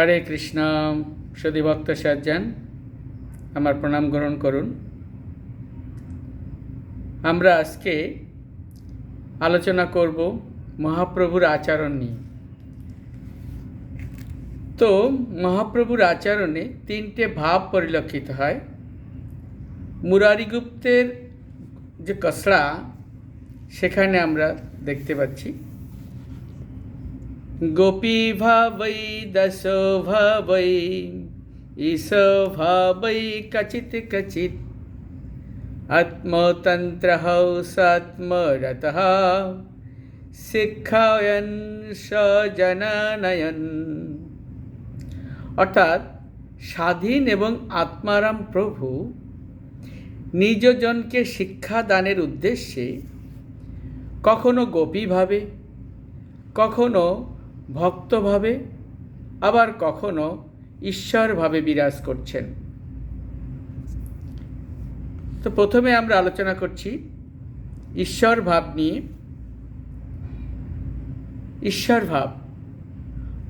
হরে কৃষ্ণ সুধী ভক্ত সাজ্জান, আমার প্রণাম গ্রহণ করুন। আমরা আজকে আলোচনা করব মহাপ্রভুর আচরণ নিয়ে। তো মহাপ্রভুর আচরণে তিনটে ভাব পরিলক্ষিত হয়। মুরারিগুপ্তের যে কসড়া সেখানে আমরা দেখতে পাচ্ছি। গোপী ভাবৈ দশ ভাবৈ ঈশ ভাবৈ কচিত কচিত আত্মতন্ত্র সাত্মরত শিক্ষায়ন সজননয়ন অর্থাৎ স্বাধীন এবং আত্মারাম প্রভু নিজজনকে শিক্ষাদানের উদ্দেশ্যে কখনো গোপীভাবে কখনো ভক্তভাবে, আবার কখনো ঈশ্বরভাবে বিরাজ করছেন। তো প্রথমে আমরা আলোচনা করছি ঈশ্বর ভাব নিয়ে। ঈশ্বর ভাব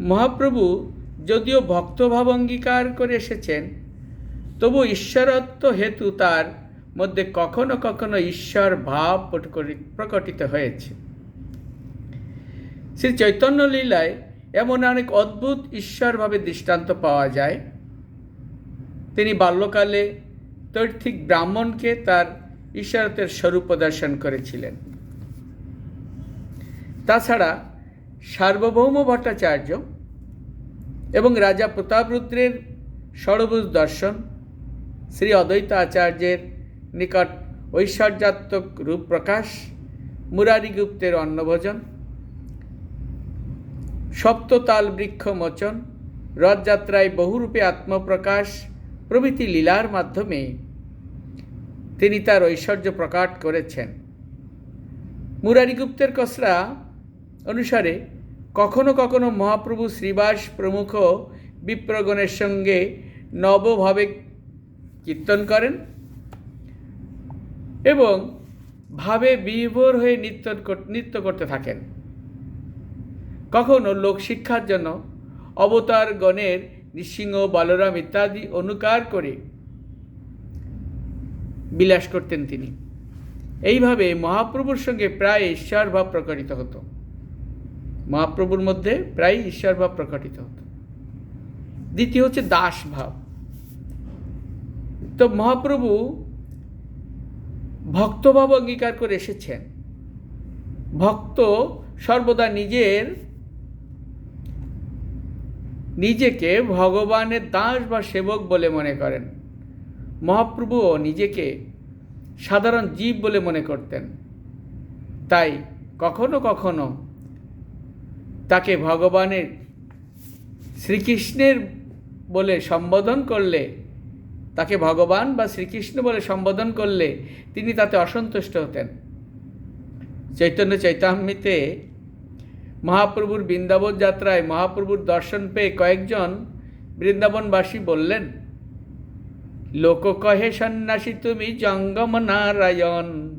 মহাপ্রভু যদিও ভক্তভাব অঙ্গীকার করে এসেছেন, তবু ঈশ্বরত্ব হেতু তার মধ্যে কখনো কখনো ঈশ্বর ভাব প্রকটিত হয়েছে। শ্রী চৈতন্য লীলায় এমন অনেক অদ্ভুত ঈশ্বরভাবে দৃষ্টান্ত পাওয়া যায়। তিনি বাল্যকালে তৈর্থিক ব্রাহ্মণকে তার ঈশ্বরতের স্বরূপ প্রদর্শন করেছিলেন। তাছাড়া সার্বভৌম ভট্টাচার্য এবং রাজা প্রতাপরুদ্রের ষড়ভুজ দর্শন, শ্রী অদ্বৈত আচার্যের নিকট ঐশ্বর্যাত্মক রূপ প্রকাশ মুরারিগুপ্তের অন্নভোজন সপ্ততাল বৃক্ষ মোচন রথযাত্রায় বহুরূপে আত্মপ্রকাশ প্রভৃতি লীলার মাধ্যমে তিনি তার ঐশ্বর্য প্রকাট করেছেন। মুরারিগুপ্তের কসরা অনুসারে কখনো কখনো মহাপ্রভু শ্রীবাস প্রমুখ বিপ্রগণের সঙ্গে নবভাবে কীর্তন করেন এবং ভাবে বিভোর হয়ে নৃত্য নৃত্য করতে থাকেন। কখনো লোকশিক্ষার জন্য অবতার গণের নৃসিংহ, বলরাম ইত্যাদি অনুকার করে বিলাস করতেন তিনি। এইভাবে মহাপ্রভুর সঙ্গে প্রায় ঈশ্বরভাব প্রকটিত হতো। মহাপ্রভুর মধ্যে প্রায় ঈশ্বরভাব প্রকটিত হতো। দ্বিতীয় হচ্ছে দাস ভাব। তো মহাপ্রভু ভক্তভাব অঙ্গীকার করে এসেছেন। ভক্ত সর্বদা নিজের নিজেকে ভগবানের দাস বা সেবক বলে মনে করেন। মহাপ্রভুও নিজেকে সাধারণ জীব বলে মনে করতেন। তাই কখনো কখনো তাকে ভগবানের শ্রীকৃষ্ণের বলে সম্বোধন করলে, তাকে ভগবান বা শ্রীকৃষ্ণ বলে সম্বোধন করলে তিনি তাতে অসন্তুষ্ট হতেন। চৈতন্য চৈতাম্মিতে মহাপ্রভুর বৃন্দাবন যাত্রায় মহাপ্রভুর দর্শন পেয়ে কয়েকজন বৃন্দাবনবাসী বললেন, লোক কহে সন্ন্যাসী, তুমি জঙ্গম নারায়ণ।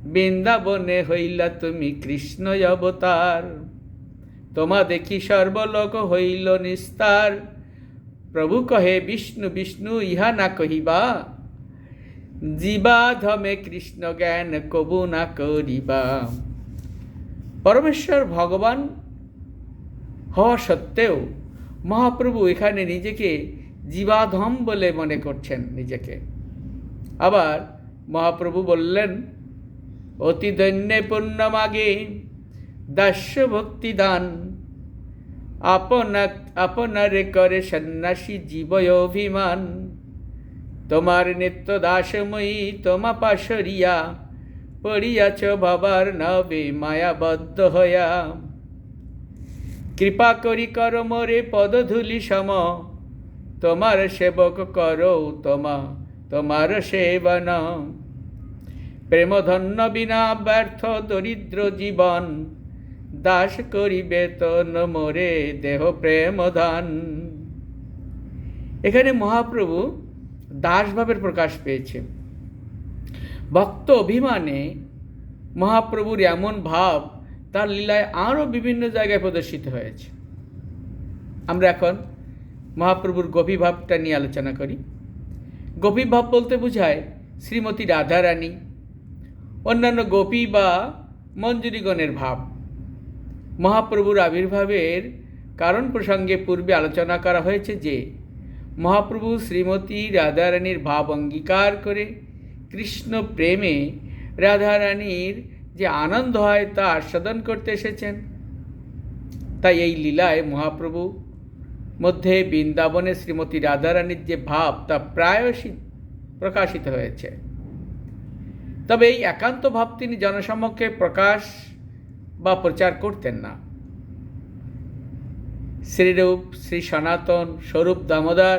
বৃন্দাবনে হইলা তুমি কৃষ্ণ অবতার। তোমা দেখি সর্বলোক হইল নিস্তার। প্রভু কহে, বিষ্ণু বিষ্ণু, ইহা না কহিবা। জীবাধমে কৃষ্ণ জ্ঞান কবু না করিবা। পরমেশ্বর ভগবান হওয়া সত্ত্বেও মহাপ্রভু এখানে নিজেকে জীবাধম বলে মনে করছেন নিজেকে। আবার মহাপ্রভু বললেন, অতি দৈন্যে পূর্ণমাগে দাস্য ভক্তি দান আপনা আপনারে করে সন্ন্যাসী জীবয় অভিমান তোমার নিত্য দাসময়ী, তোমা পাশরিয়া। পড়িয়াছ বাবার নবে মায়াবদ্ধ হইয়া কৃপা করি কর মোরে পদধূলি সম। তোমার সেবক করো তোমা, তোমার সেবন। প্রেমধন্য বিনা ব্যর্থ দরিদ্র জীবন, দাস করিবে তন মোরে দেহ প্রেম দান এখানে মহাপ্রভু দাসভাবের প্রকাশ পেয়েছে। ভক্ত অভিমানে মহাপ্রভুর এমন ভাব, তার লীলায় আরও বিভিন্ন জায়গায় প্রদর্শিত হয়েছে। আমরা এখন মহাপ্রভুর গভীভাবটা নিয়ে আলোচনা করি। গভীভাব বলতে বোঝায় শ্রীমতী রাধারানী, অন্যান্য গোপী বা মঞ্জুরিগণের ভাব। মহাপ্রভুর আবির্ভাবের কারণ প্রসঙ্গে পূর্বে আলোচনা করা হয়েছে যে, মহাপ্রভু শ্রীমতী রাধারানীর ভাব অঙ্গীকার করে কৃষ্ণ প্রেমে রাধারানীর যে আনন্দ হয় তা আস্বাদন করতে এসেছেন। তাই এই লীলায় মহাপ্রভু মধ্যে বৃন্দাবনে শ্রীমতী রাধারানীর যে ভাব তা প্রায়শই প্রকাশিত হয়েছে। তবে এই একান্ত ভাব তিনি জনসমক্ষে প্রকাশ বা প্রচার করতেন না। শ্রীরূপ, শ্রী সনাতন, স্বরূপ দামোদর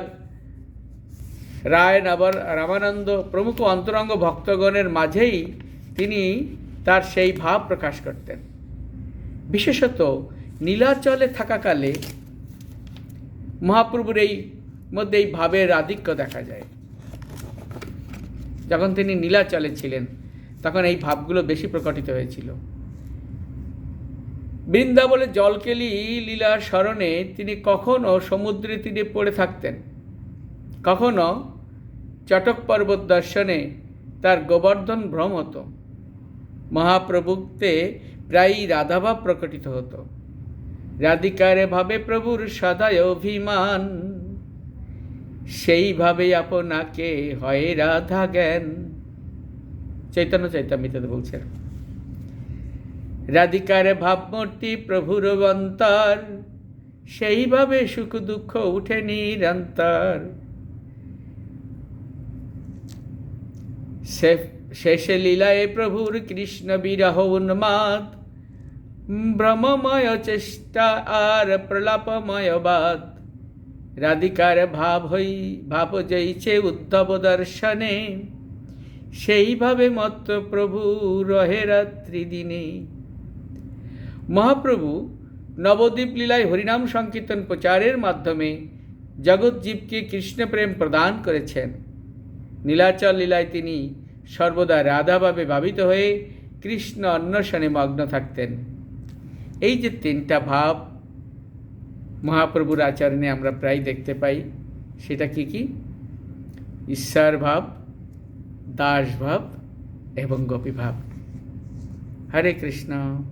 রায় নবর রামানন্দ প্রমুখ অন্তরঙ্গ ভক্তগণের মাঝেই তিনি তার সেই ভাব প্রকাশ করতেন। বিশেষত নীলাচলে থাকাকালে মহাপ্রভুর এই মধ্যে এই ভাবের আধিক্য দেখা যায়। যখন তিনি নীলাচলে ছিলেন, তখন এই ভাবগুলো বেশি প্রকটিত হয়েছিল। বৃন্দাবনে জলকেলি লীলার স্মরণে তিনি কখনো সমুদ্রে তীরে পড়ে থাকতেন। কখনো চটক পর্বত দর্শনে তার গোবর্ধন ভ্রম হতো। মহাপ্রভুতে প্রায়ই রাধাভাব প্রকটিত হতো। রাধিকারে ভাবে প্রভুর সদায় অভিমান। সেইভাবে আপনাকে হয় রাধা জ্ঞান। চৈতন্য চৈতামিতে বলছেন। রাধিকার ভাবমূর্তি প্রভুর অন্তর। সেইভাবে সুখ দুঃখ উঠে নিরন্তর। শেষে লীলায় প্রভুর কৃষ্ণ বিরহ উন্মাদ। ভ্রমময় চেষ্টা আর প্রলাপময় বাদ। রাধিকার ভাব হই, ভাব জয়ছে উদ্ধব দর্শনে। সেইভাবে মত্ত প্রভু রহে রাত্রি দিনে। মহাপ্রভু নবদ্বীপ লীলায় হরিনাম সংকীর্তন প্রচারের মাধ্যমে জগৎজীবকে কৃষ্ণপ্রেম প্রদান করেছেন। নীলাচল লীলায় তিনি সর্বদা রাধাভাবে ভাবিত হয়ে কৃষ্ণ অন্বেষণে মগ্ন থাকতেন। এই যে তিনটা ভাব মহাপ্রভুর আচরণে আমরা প্রায় দেখতে পাই, সেটা কি কি? ঈশ্বর ভাব, দাস ভাব এবং গোপী ভাব। হরে কৃষ্ণ।